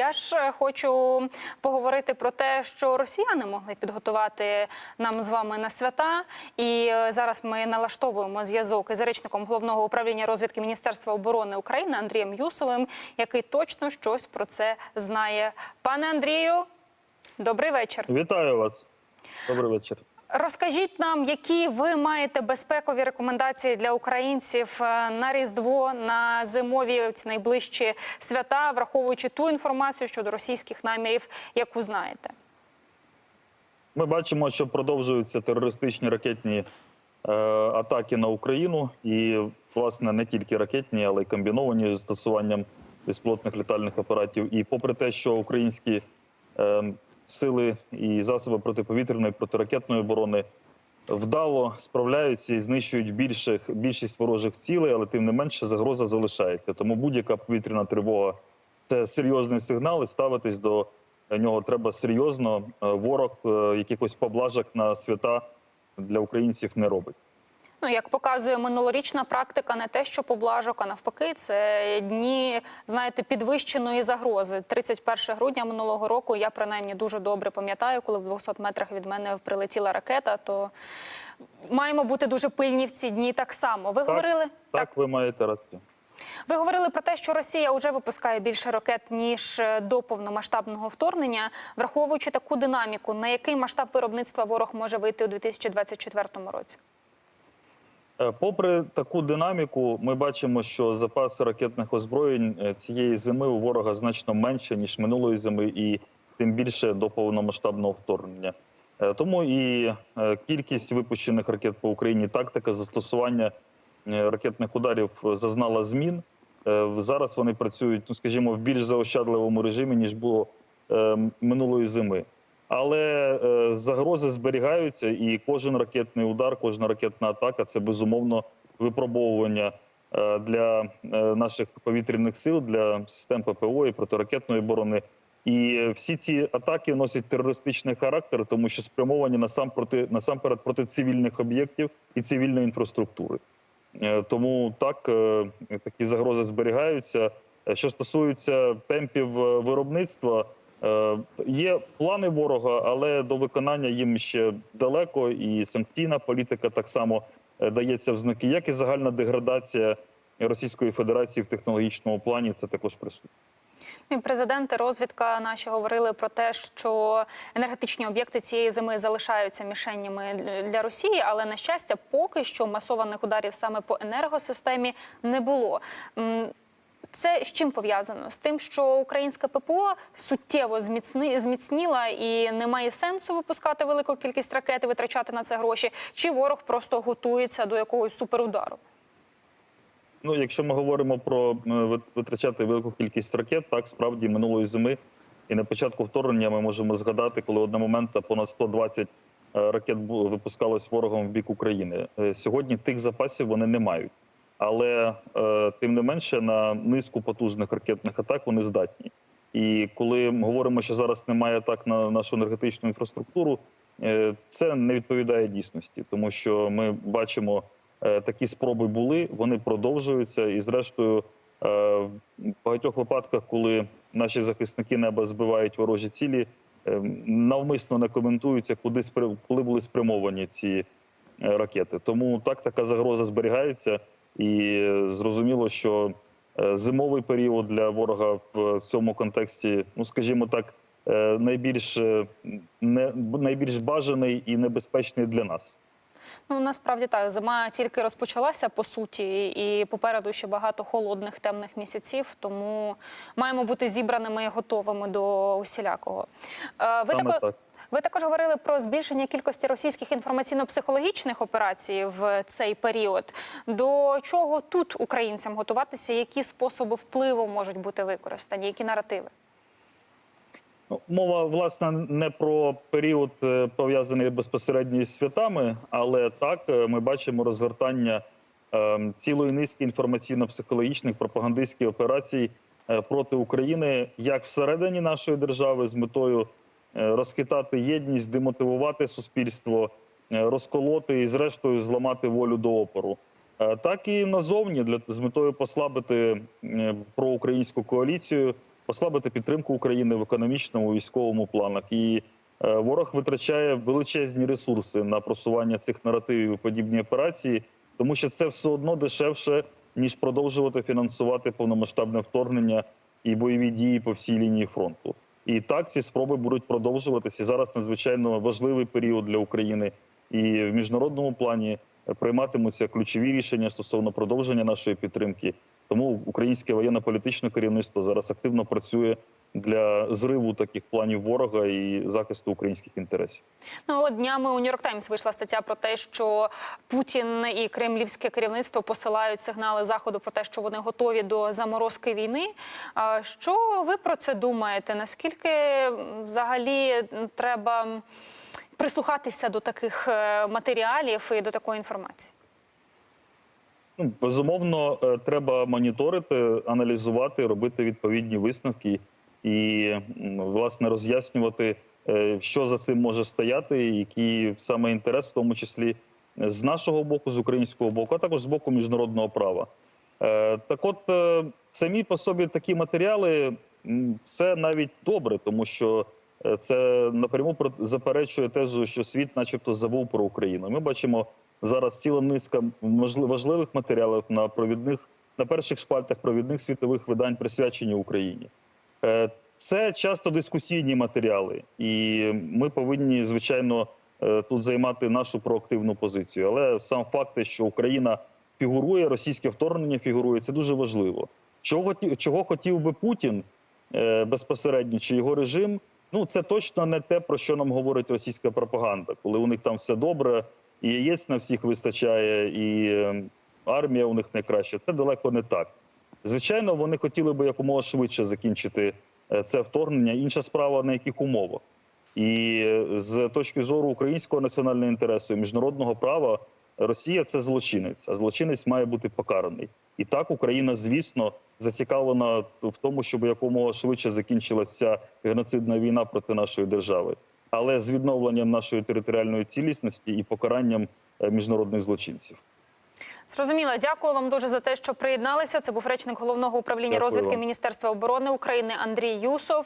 Я ж е, хочу поговорити про те, що росіяни могли підготувати нам з вами на свята. І е, зараз ми налаштовуємо зв'язок із речником головного управління розвідки Міністерства оборони України Андрієм Юсовим, який точно щось про це знає. Пане Андрію, добрий вечір. Вітаю вас. Добрий вечір. Розкажіть нам, які ви маєте безпекові рекомендації для українців е, на Різдво, на зимові ці найближчі свята, враховуючи ту інформацію щодо російських намірів, яку знаєте. Ми бачимо, що продовжуються терористичні ракетні е, атаки на Україну, і власне не тільки ракетні, але й комбіновані з застосуванням безпілотних літальних апаратів. І попри те, що українські е, сили і засоби протиповітряної протиракетної оборони вдало справляються і знищують більших більшість ворожих цілей, але тим не менше загроза залишається. Тому будь-яка повітряна тривога це серйозний сигнал, і ставитись до нього треба серйозно. Е, Ворог е, якихось поблажок на свята для українців не робить. Ну, як показує минулорічна практика, не те, що поблажок, а навпаки, це дні, знаєте, підвищеної загрози. 31 грудня минулого року я принаймні дуже добре пам'ятаю, коли в 200 метрах від мене прилетіла ракета. То маємо бути дуже пильні в ці дні так само. Ви говорили Так, ви маєте рацію. Ви говорили про те, що Росія вже випускає більше ракет ніж е, до повномасштабного вторгнення, враховуючи таку динаміку, на який масштаб виробництва ворог може вийти у 2024 році? Е, Попри таку динаміку, ми бачимо, що запаси ракетних озброєнь е, цієї зими у ворога значно менше ніж минулої зими, і тим більше до повномасштабного вторгнення. Е, Тому і кількість випущених ракет по Україні, тактика застосування ракетних ударів зазнала змін. Зараз вони працюють, ну скажімо, в більш заощадливому режимі ніж було минулої зими. Але е, загрози зберігаються, і кожен ракетний удар, кожна ракетна атака це безумовно випробовування е, для е, наших повітряних сил, для систем ППО і протиракетної оборони. І всі ці атаки носять терористичний характер, тому що спрямовані насамперед проти цивільних об'єктів і цивільної інфраструктури. Тому так такі загрози зберігаються. Що стосується темпів виробництва, є плани ворога, але до виконання їм ще далеко, і санкційна політика так само е, дається в знаки, як і загальна деградація Російської Федерації в технологічному плані. Це також присутнє. Ну, президенти розвідка наші говорили про те, що енергетичні об'єкти цієї зими залишаються мішенями для Росії, але на щастя, поки що масованих ударів саме по енергосистемі не було. Це з чим пов'язано? З тим, що українська ППО суттєво зміцніла і немає сенсу випускати велику кількість ракет і витрачати на це гроші, чи ворог просто готується до якогось суперудару? Ну, якщо ми говоримо про е, витрачати велику кількість ракет, так справді минулої зими і на початку вторгнення ми можемо згадати, коли одного моменту понад 120 е, ракет випускалось ворогом в бік України. Е, Сьогодні тих запасів вони не мають, але е, тим не менше на низку потужних ракетних атак вони здатні. І коли ми говоримо, що зараз немає атак на нашу енергетичну інфраструктуру, е, це не відповідає дійсності, тому що ми бачимо. Е, такі спроби були, вони продовжуються. І, зрештою, в багатьох випадках, коли наші захисники неба збивають ворожі цілі, навмисно не коментуються, куди коли були спрямовані ці ракети. Тому так така загроза зберігається, і е, зрозуміло, що е, зимовий період для ворога в цьому контексті, ну скажімо так, е, найбільш е, не найбільш бажаний і небезпечний для нас. Ну насправді так, зима тільки розпочалася по суті, і попереду ще багато холодних темних місяців. Тому маємо бути зібраними і готовими до усілякого. Е, Ви Саме також, так. Ви також говорили про збільшення кількості російських інформаційно-психологічних операцій в цей період. До чого тут українцям готуватися? Які способи впливу можуть бути використані? Які наративи? Ну, Мова власне не про період е, пов'язаний безпосередньо із святами, але так е, ми бачимо розгортання е, цілої низки інформаційно-психологічних пропагандистських операцій е, проти України як всередині нашої держави з метою розхитати єдність, демотивувати суспільство, е, розколоти і, зрештою, зламати волю до опору. Е, Так і назовні для з метою послабити е, проукраїнську коаліцію послабити підтримку України в економічному військовому планах. І е, ворог витрачає величезні ресурси на просування цих наративів і подібні операції, тому що це все одно дешевше ніж продовжувати фінансувати повномасштабне вторгнення і бойові дії по всій лінії фронту. І так ці спроби будуть продовжуватися. Зараз надзвичайно важливий період для України. І в міжнародному плані прийматимуться ключові рішення стосовно продовження нашої підтримки. Тому українське воєнно-політичне керівництво зараз активно працює для зриву таких планів ворога і захисту українських інтересів. Ну от днями у Нью-Йорк Таймс вийшла стаття про те, що Путін і кремлівське керівництво посилають сигнали заходу про те, що вони готові до заморозки війни. Що ви про це думаєте? Наскільки взагалі треба прислухатися до таких е, матеріалів і до такої інформації? Ну, безумовно, е, треба моніторити, аналізувати, робити відповідні висновки і власне роз'яснювати, е, що за цим може стояти, який саме інтерес, в тому числі е, з нашого боку, з українського боку, а також з боку міжнародного права. Е, Так, от самі по собі такі матеріали це навіть добре, тому що це напряму заперечує тезу, що світ, начебто, забув про Україну. Ми бачимо зараз ціла низка важливих матеріалів на провідних на перших шпальтах провідних світових видань присвячені Україні. Е, Це часто дискусійні матеріали, і ми повинні звичайно е, тут займати нашу проактивну позицію. Але сам факт, що Україна фігурує, російське вторгнення фігурує, це дуже важливо. Чого чого хотів би Путін е, безпосередньо чи його режим? Ну це точно не те, про що нам говорить російська пропаганда, коли у них там все добре, і яєць на всіх вистачає, і е, армія у них найкраща. Це далеко не так. Звичайно, вони хотіли би якомога швидше закінчити е, це вторгнення. Інша справа на яких умовах. І е, з точки зору українського національного інтересу і міжнародного права Росія це злочинець, а злочинець має бути покараний. І так Україна, звісно, зацікавлена в тому, щоб якомога швидше закінчилася геноцидна війна проти нашої держави, але з відновленням нашої територіальної цілісності і покаранням е, міжнародних злочинців. Зрозуміло. Дякую вам дуже за те, що приєдналися. Це був речник головного управління Дякую розвідки вам. Міністерства оборони України Андрій Юсов.